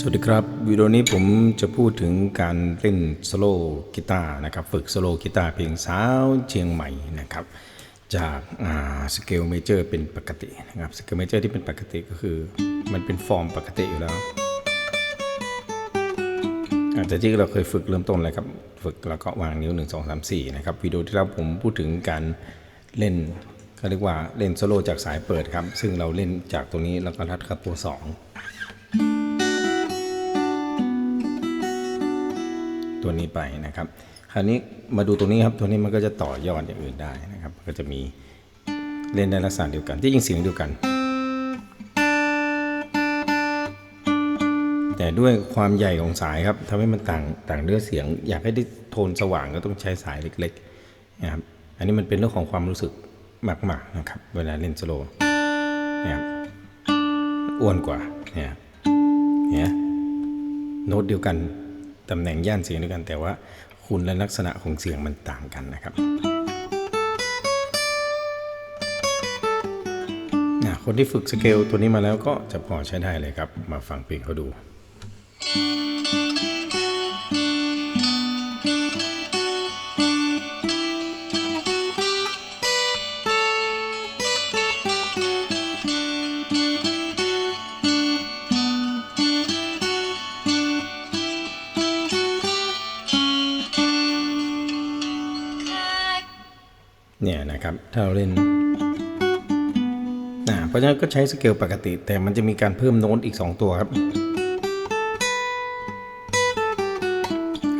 สวัสดีครับวิดีโอนี้ผมจะพูดถึงการเล่นสโลกีตาร์นะครับฝึกสโลกีตาร์เพลงสาวเชียงใหม่นะครับจากสเกลเมเจอร์เป็นปกตินะครับสเกลเมเจอร์ที่เป็นปกติก็คือ มันเป็นฟอร์มปกติอยู่แล้ว อาจจะที่เราเคยฝึกเริ่มต้นเลยครับ ฝึกแล้วก็วางนิ้ว 1 2 3 4 นะครับวิดีโอที่เราผมพูดถึงการเล่นก็เรียกว่าเล่นสโลจากสายเปิดครับ ซึ่งเราเล่นจากตรงนี้แล้วก็รัดกับตัว 2 ตัวนี้ไปนะครับ คราวนี้มาดูตรงนี้ครับ ตัวนี้มันก็จะต่อยอดอย่างอื่นได้นะครับ ก็จะมีเล่นในลักษณะเดียวกัน ที่จริงเสียงเดียวกัน แต่ด้วยความใหญ่ของสายครับทำให้มันต่างต่างเนื้อเสียง อยากให้ได้โทนสว่างก็ต้องใช้สายเล็กๆนะครับ อันนี้มันเป็นเรื่องของความรู้สึกมากๆนะครับ เวลาเล่นสโลนะครับอ้วนกว่าเนี่ยเนี่ยโน้ตเดียวกัน ตำแหน่งย่านเสียงด้วยกัน แต่ว่าคุณและลักษณะของเสียงมันต่างกันนะครับอะคนที่ฝึกสเกลตัวนี้มาแล้วก็จะพอใช้ได้เลยครับ มาฟังเพลงเขาดู นะครับ ถ้าเราเล่นอ่าเพราะฉะนั้นก็ใช้สเกลปกติ แต่มันจะมีการเพิ่มโน้ตอีก 2 ตัวครับ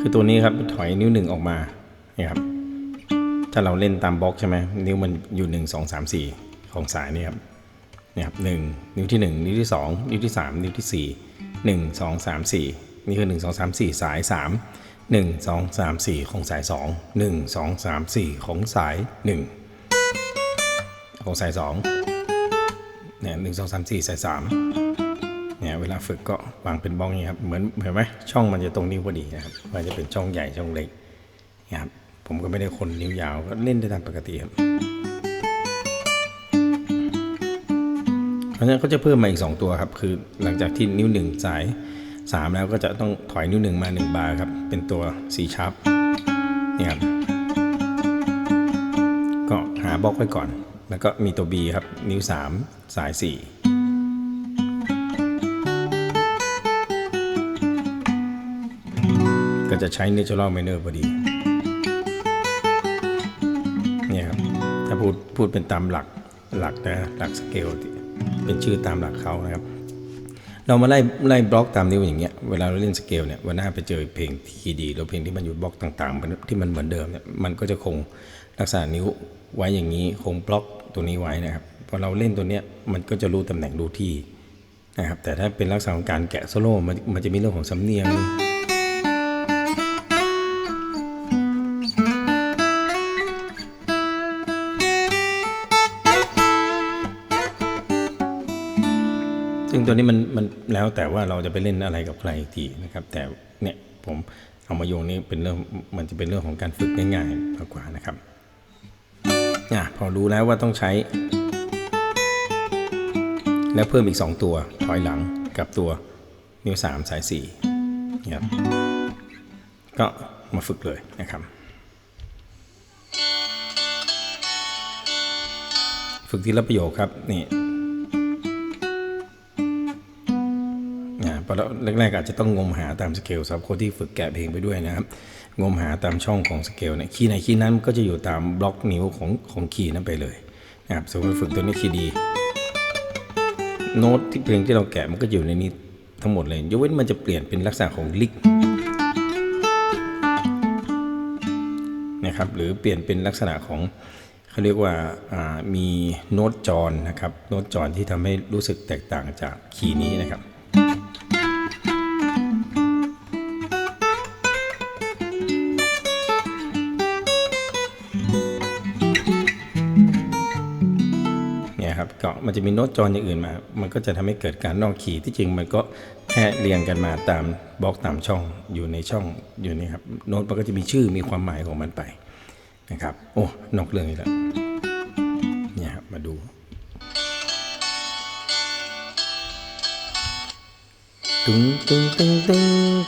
คือตัวนี้ครับถอยนิ้วหนึ่งออกมาเนี่ยครับ ถ้าเราเล่นตามบล็อกใช่ไหมนิ้วมันอยู่ 1 2 3 4 ของสายนี่ครับนี่ครับหนึ่งนิ้วที่ 1 นิ้วที่ 2 นิ้วที่ 3 นิ้วที่ 4 1 2 3 4 นี่คือ 1 2 3 4 สาย 3 1 2 3 4 ของสาย 2 1 2 3 4 ของสาย 1 ของสาย2เนี่ยหนึ่งสองสามสี่สายสามเนี่ยเวลาฝึกก็วางเป็นบล็อกอย่างนี้ครับเหมือนเห็นไหมช่องมันจะตรงนิ้วพอดีนะครับมันจะเป็นช่องใหญ่ช่องเล็กนี่ยครับผมก็ไม่ได้คนนิ้วยาวก็เล่นได้ตามปกติครับเพราะฉะนั้นก็จะเพิ่มมาอีก 2 ตัวครับ คือหลังจากที่นิ้ว 1 สาย 3 แล้วก็จะต้องถอยนิ้ว 1 มา 1 บาร์ครับ เป็นตัว C sharp เนี่ยครับก็หาบล็อกไว้ก่อน แล้วก็มีตัว B ครับ นิ้ว 3 สาย 4 ก็จะใช้ natural minor พอดีเนี่ยครับ ถ้าพูดพูดเป็นตามหลักหลักนะหลักสเกลเป็นชื่อตามหลักเขานะครับ เรามาไล่ไล่บล็อกตามนิ้วอย่างเงี้ยเวลาเราเล่นสเกลเนี่ยวันหน้าไปเจอเพลงที่ดีหรือเพลงที่มันอยู่บล็อกต่างๆ ที่มันเหมือนเดิมเนี่ยมันก็จะคงลักษณะนิ้วไว้อย่างนี้คงบล็อก ตัวนี้ไว้นะครับพอเราเล่นตัวเนี้ยมันก็จะรู้ตำแหน่งรู้ที่นะครับแต่ถ้าเป็นลักษณะของการแกะโซโล่มันมันจะมีเรื่องของสำเนียงซึ่งตัวนี้มันมันแล้วแต่ว่าเราจะไปเล่นอะไรกับใครทีนะครับ แต่เนี่ยผมเอามาโยงนี้เป็นเรื่องมันจะเป็นเรื่องของการฝึกง่ายๆมากกว่านะครับ อะพอรู้แล้วว่าต้องใช้ แล้วเพิ่มอีก 2 ตัว ถอยหลังกับตัวนิ้ว 3 สาย4นะครับก็มาฝึกเลยนะครับ ฝึกทีละประโยคครับนี่ อ่าพอแล้วแรกๆอาจจะต้องงมหาตามสเกลสำหรับคนที่ฝึกแกะเพลงไปด้วยนะครับ งมหาตามช่องของสเกลเนี่ยคีย์ไหนคีย์นั้นก็จะอยู่ตามบล็อกนิ้วของของคีย์นั้นไปเลยนะครับสมมติฝึกตัวนี้คีย์ดี โน้ตที่เพลงที่เราแกะมันก็อยู่ในนี้ทั้งหมดเลยยกเว้นมันจะเปลี่ยนเป็นลักษณะของลิกนะครับหรือเปลี่ยนเป็นลักษณะของเขาเรียกว่าอ่ามีโน้ตจรนะครับโน้ตจรที่ทำให้รู้สึกแตกต่างจากคีย์นี้นะครับ เนี่ยครับก็มันจะมีโน้ตจรอย่างอื่นมา มันก็จะทำให้เกิดการนอกขีย์ที่จริงมันก็แค่เรียงกันมาตามบล็อกตามช่องอยู่ในช่องอยู่นี่ครับโน้ตมันก็จะมีชื่อมีความหมายของมันไปนะครับ โอ้นอกเรื่องอีกแล้วเนี่ยครับมาดูตึงตึงตึงตึง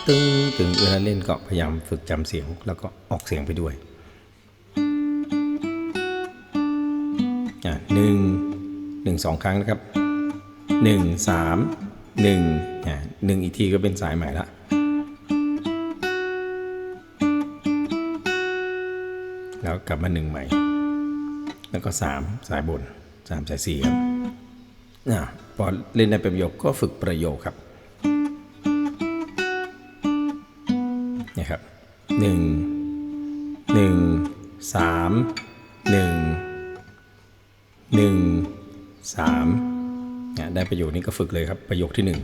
ตึงตึงเวลาเล่นก็พยายามฝึกจำเสียงแล้วก็ออกเสียงไปด้วยอะหนึ่ง หนึ่งสองครั้งนะครับหนึ่งสามหนึ่งอะหนึ่งอีกทีก็เป็นสายใหม่ละแล้วกลับมาหนึ่งใหม่ แล้วก็สามสายบนสามสายสีครับอะพอเล่นในประโยคก็ฝึกประโยคครับนี่ครับหนึ่งหนึ่ งสามได้ประโยคนี้ก็ฝึกเลยครับประโยคที่หนึ่ง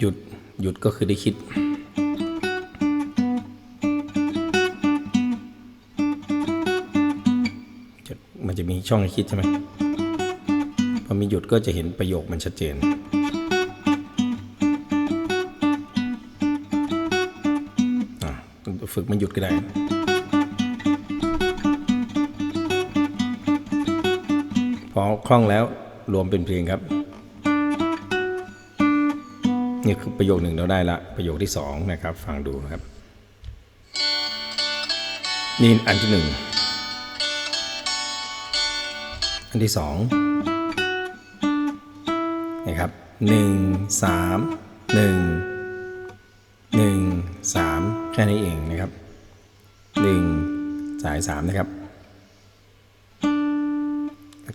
หยุดหยุดก็คือได้คิดจะมันจะมีช่องให้คิดใช่ไหมพอมีหยุดก็จะเห็นประโยคมันชัดเจนฝึกมันหยุดก็ได้ พอคล่องแล้วรวมเป็นเพลงครับ นี่คือประโยคหนึ่งเราได้ละ ประโยคที่สองนะครับ ฟังดูนะครับ นี่อันที่หนึ่งอันที่สองนะครับหนึ่งสามหนึ่งหนึ่งสามแค่นี้เองนะครับหนึ่งสายสามนะครับ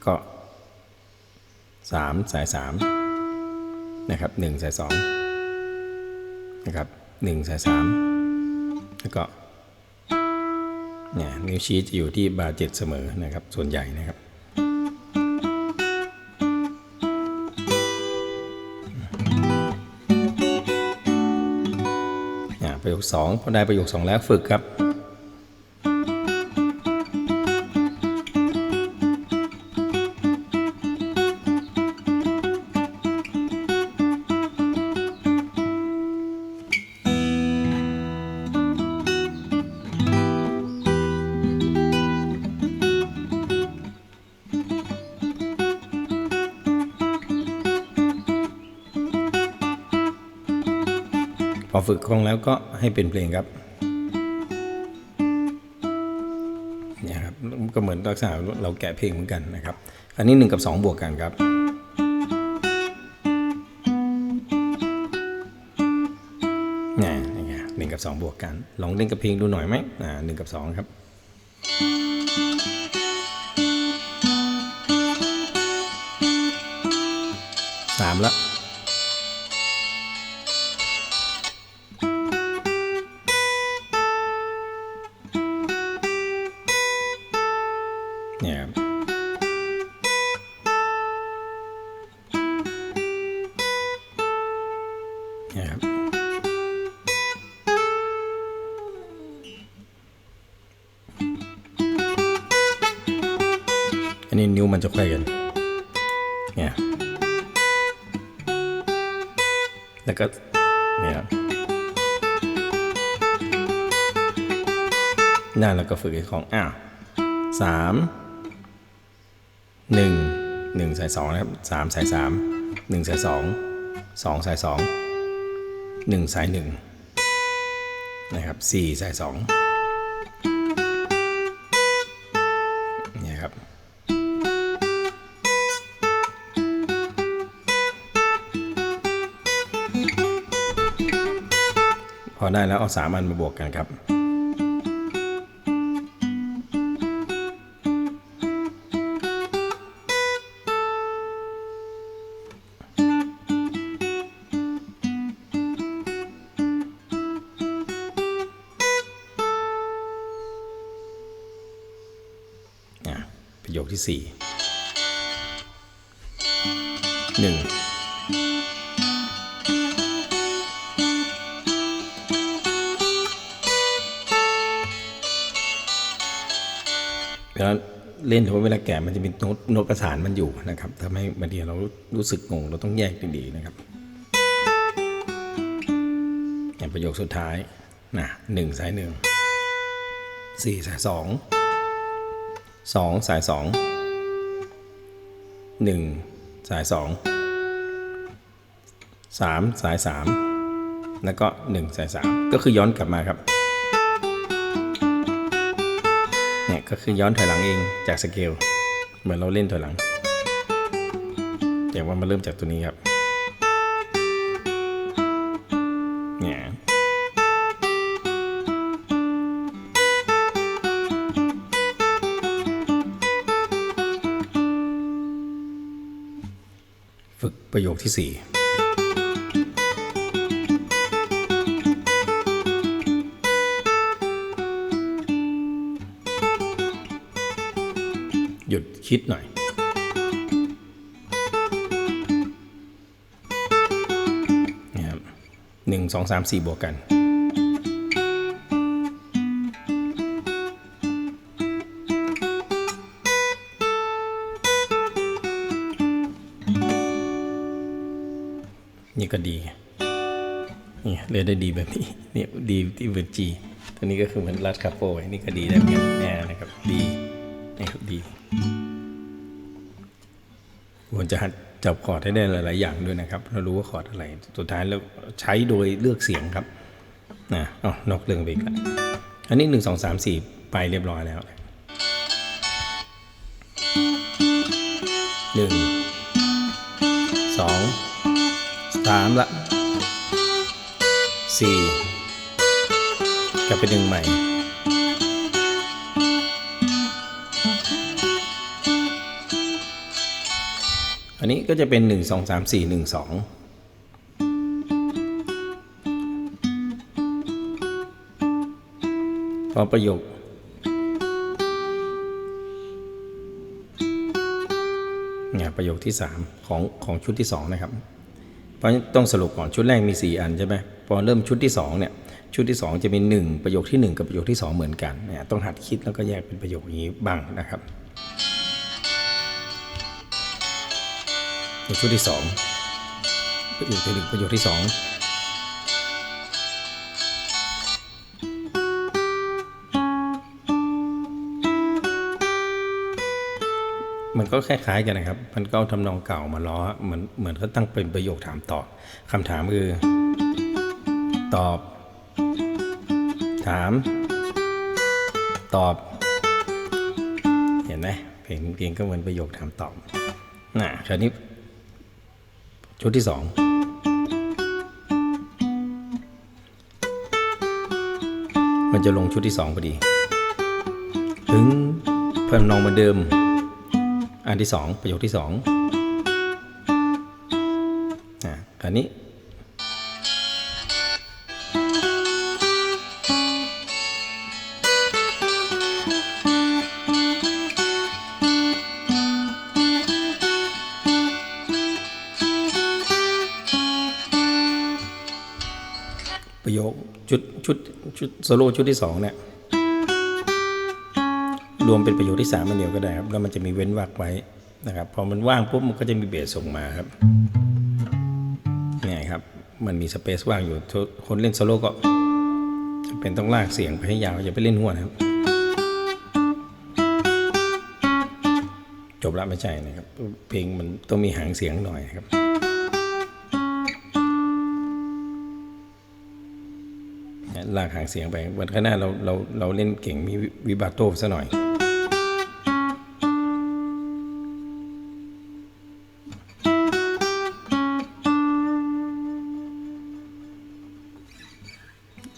ก็สามสายสามนะครับหนึ่งสายสองนะครับหนึ่งสายสามแล้วก็เนี่ยนิ้วชี้จะอยู่ที่บาร์เจ็ดเสมอนะครับ ส่วนใหญ่นะครับอ่าประโยคสองพอได้ประโยคสองแล้วฝึกครับ ฝึกคล่องแล้วก็ให้เป็นเพลงครับเนี่ยครับก็เหมือนลักษณะเราแกะเพลงเหมือนกันนะครับ อันนี้หนึ่งกับสองบวกกันครับนี่นี่ไงหนึ่งกับสองบวกกัน ลองเล่นกับเพลงดูหน่อยไหมอ่าหนึ่งกับสองครับสามละ เนี่ยแล้วก็เนี่ยนั่นแล้วก็ฝึกไอ้ของอ้าวสามหนึ่งหนึ่งสายสองนะครับสามสายสามหนึ่งสายสองสองสายสองหนึ่งสายหนึ่งนะครับสี่สายสอง พอได้แล้วเอาสามอันมาบวกกันครับ แล้วเล่นถือว่าเวลาแกะมันจะมีโน้ตโน้ตประสานมันอยู่นะครับทำให้บางทีเรารู้สึกงงเราต้องแยกดีๆนะครับอย่างประโยคสุดท้ายนะหนึ่งสายหนึ่งสี่สายสองสองสายสองหนึ่งสายสองสามสายสามแล้วก็หนึ่งสายสามก็คือย้อนกลับมาครับี่ยก็คือย้อนถอยหลังเองจากสเกลเหมือนเราเล่นถอยหลังอย่าว่ามาเริ่มจากตัวนี้ครับเนี่ยฝึกประโยคที่ 4 คิดหน่อยนะครับหนึ่งสองสามสี่บวกกัน นี่ก็ดีนี่เลยได้ดีแบบนี้เนี่ยดีที่เวอร์จีตัวนี้ก็คือเหมือนรัดคาโปไว้นี่ก็ดีได้เหมือนกันแน่นะครับดี รจะจับคอร์ดให้ได้หลาย ๆ อย่างด้วยนะครับ เรารู้ว่าคอร์ดอะไร สุดท้ายแล้วใช้โดยเลือกเสียงครับนะอ๋อนอกเรื่องไปอีกแล้วอันนี้หนึ่งสองสามสี่ไปเรียบร้อยแล้วหนึ่งสองสามละสี่กลับไปหนึ่งใหม่ อันนี้ก็จะเป็น 1 2 3 4 1 2 พอประโยค เนี่ยประโยคที่ 3 ของของชุดที่ 2 นะครับ เพราะต้องสรุปก่อนชุดแรกมี 4 อันใช่ไหมพอเริ่มชุดที่ 2 เนี่ย ชุดที่ 2 จะมี1ประโยคที่ 1 กับประโยคที่ 2 เหมือนกันเนี่ยต้องหัดคิดแล้วก็แยกเป็นประโยคอย่างนี้บ้างนะครับ ในชุดที่สองประโยคที่หนึ่งประโยคที่สองมันก็คล้ายๆกันนะครับ มันก็เอาทำนองเก่ามาล้อเหมือนเหมือนเขาตั้งเป็นประโยคถามตอบคำถามคือ ตอบ ถาม ตอบ เห็นไหมเพลงเพลงก็เหมือนประโยคถามตอบ น่ะคราวนี้ ชุดที่สองมันจะลงชุดที่สองพอดี ถึงเพิ่มนองเหมือนเดิม อันที่สองประโยคที่สองอะคราวนี้ ชุดชุดโซโล่ชุดที่สองเนี่ยรวมเป็นประโยคที่สามมันเดียวก็ได้ครับแล้วมันจะมีเว้นวรรคไว้นะครับพอมันว่างปุ๊บมันก็จะมีเบสส่งมาครับเนี่ยครับมันมีสเปซว่างอยู่ทุกคนเล่นโซโล่ก็จำเป็นต้องลากเสียงไปให้ยาวอย่าไปเล่นหัวนะครับ จบละไม่ใช่นะครับ เพลงมันต้องมีหางเสียงหน่อยครับ ลากหางเสียงไป วันข้างหน้าเราเราเราเล่นเก่งมีวิบาโต้ซะหน่อย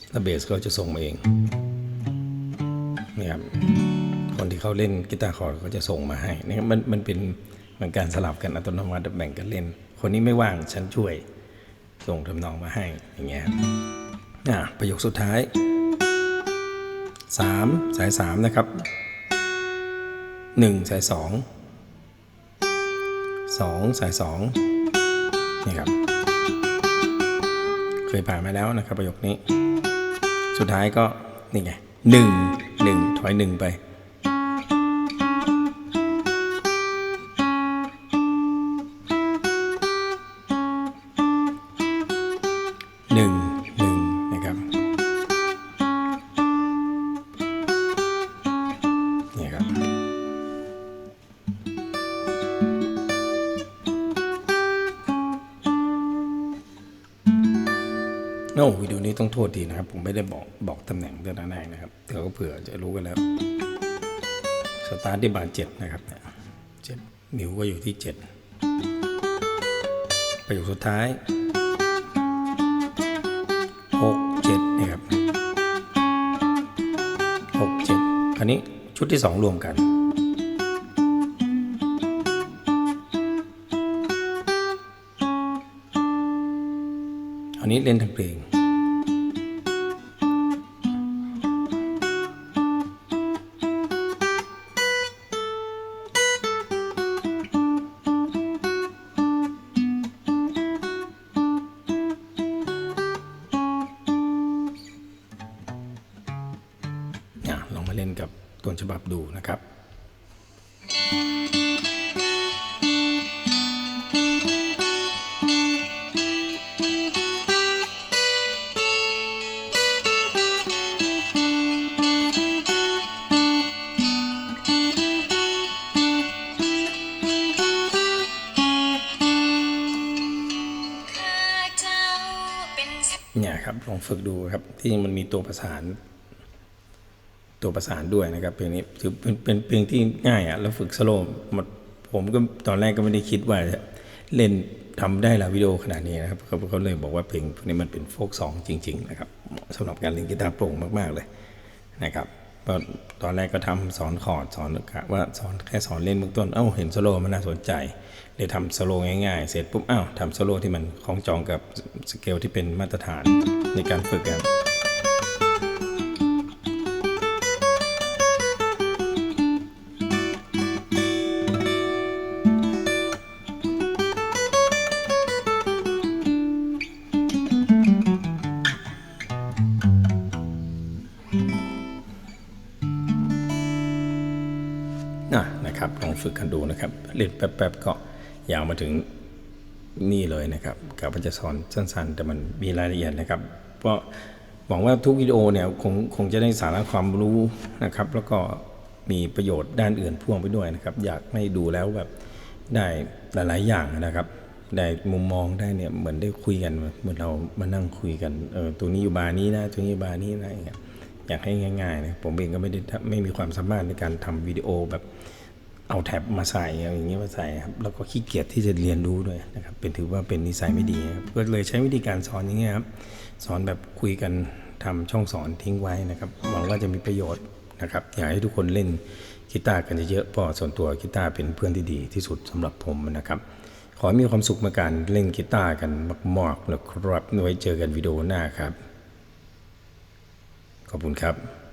แล้วเบสก็จะส่งมาเองนี่ครับคนที่เขาเล่นกีตาร์คอร์ดเขาจะส่งมาให้นะครับมันมันเป็นเหมือนการสลับกันอัตโนมัติแบ่งกันเล่น คนนี้ไม่ว่างฉันช่วยส่งทำนองมาให้อย่างเงี้ยครับ อะประโยคสุดท้าย 3 สาย 3 นะครับ 1 สาย 2 2 สาย 2 นี่ครับ เคยผ่านมาแล้วนะครับประโยคนี้ สุดท้ายก็ นี่ไง 1 1 ถอย 1 ไป โทษทีนะครับ ผมไม่ได้บอกบอกตำแหน่งตั้งแต่แรกนะครับเดี๋ยวก็เผื่อจะรู้กันแล้ว สตาร์ทที่บาร์เจ็ดนะครับเนี่ยเจ็ดมิวก็อยู่ที่เจ็ดประโยคสุดท้ายหกเจ็ดนะครับหกเจ็ดอันนี้ชุดที่สองรวมกันอันนี้เล่นทั้งเพลง เล่นกับต้นฉบับดูนะครับข้าเจ้าเป็นเนี่ยครับลองฝึกดูครับที่จริงมันมีตัวประสาน ตัวประสานด้วยนะครับเพลงนี้ถือเป็นเป็นเพลงที่ง่ายอะแล้วฝึกสโลว์มันผมก็ตอนแรกก็ไม่ได้คิดว่าจะเล่นทำได้ละวิดีโอขนาดนี้นะครับเขาเขาเลยบอกว่าเพลงนี้มันเป็นโฟกซองจริง ๆ นะครับเหมาะสำหรับการเล่นกีตาร์โปร่งมากๆเลยนะครับตอนแรกก็ทำสอนคอร์ดสอนว่าสอนแค่สอนเล่นเบื้องต้นเอ้าเห็นสโลว์มันน่าสนใจเลยทำสโลว์ง่ายๆ เสร็จปุ๊บอ้าวทำสโลว์ที่มันคล้องจองกับสเกลที่เป็นมาตรฐานในการฝึกกัน นะครับลองฝึกกันดูนะครับเล่นแป๊บๆก็ยาวมาถึงนี่เลยนะครับกับว่าจะสอนสั้น ๆ แต่มันมีรายละเอียดนะครับ เพราะหวังว่าทุกวิดีโอเนี่ยคงคงจะได้สาระความรู้นะครับ แล้วก็มีประโยชน์ด้านอื่นพ่วงไปด้วยนะครับ อยากให้ดูแล้วแบบได้หลาย ๆ อย่างนะครับได้มุมมองได้เนี่ยเหมือนได้คุยกันเหมือนเรามานั่งคุยกันเออตัวนี้อยู่บาร์นี้นะตัวนี้อยู่บาร์นี้นะอย่างเงี้ยอยากให้ง่ายๆนะผมเองก็ไม่ได้ไม่มีความสามารถในการทำวิดีโอแบบ เอาแท็บมาใส่เอาอย่างนี้มาใส่ครับแล้วก็ขี้เกียจที่จะเรียนรู้ด้วยนะครับเป็นถือว่าเป็นนิสัยไม่ดีครับก็เลยใช้วิธีการสอนอย่างเงี้ยครับสอนแบบคุยกันทำช่องสอนทิ้งไว้นะครับหวังว่าจะมีประโยชน์นะครับอยากให้ทุกคนเล่นกีตาร์กันเยอะๆเพราะส่วนตัวกีตาร์เป็นเพื่อนที่ดีที่สุดสำหรับผมนะครับ ขอมีความสุขในการเล่นกีตาร์กันมากๆนะครับไว้เจอกันวิดีโอหน้าครับ ขอบคุณครับ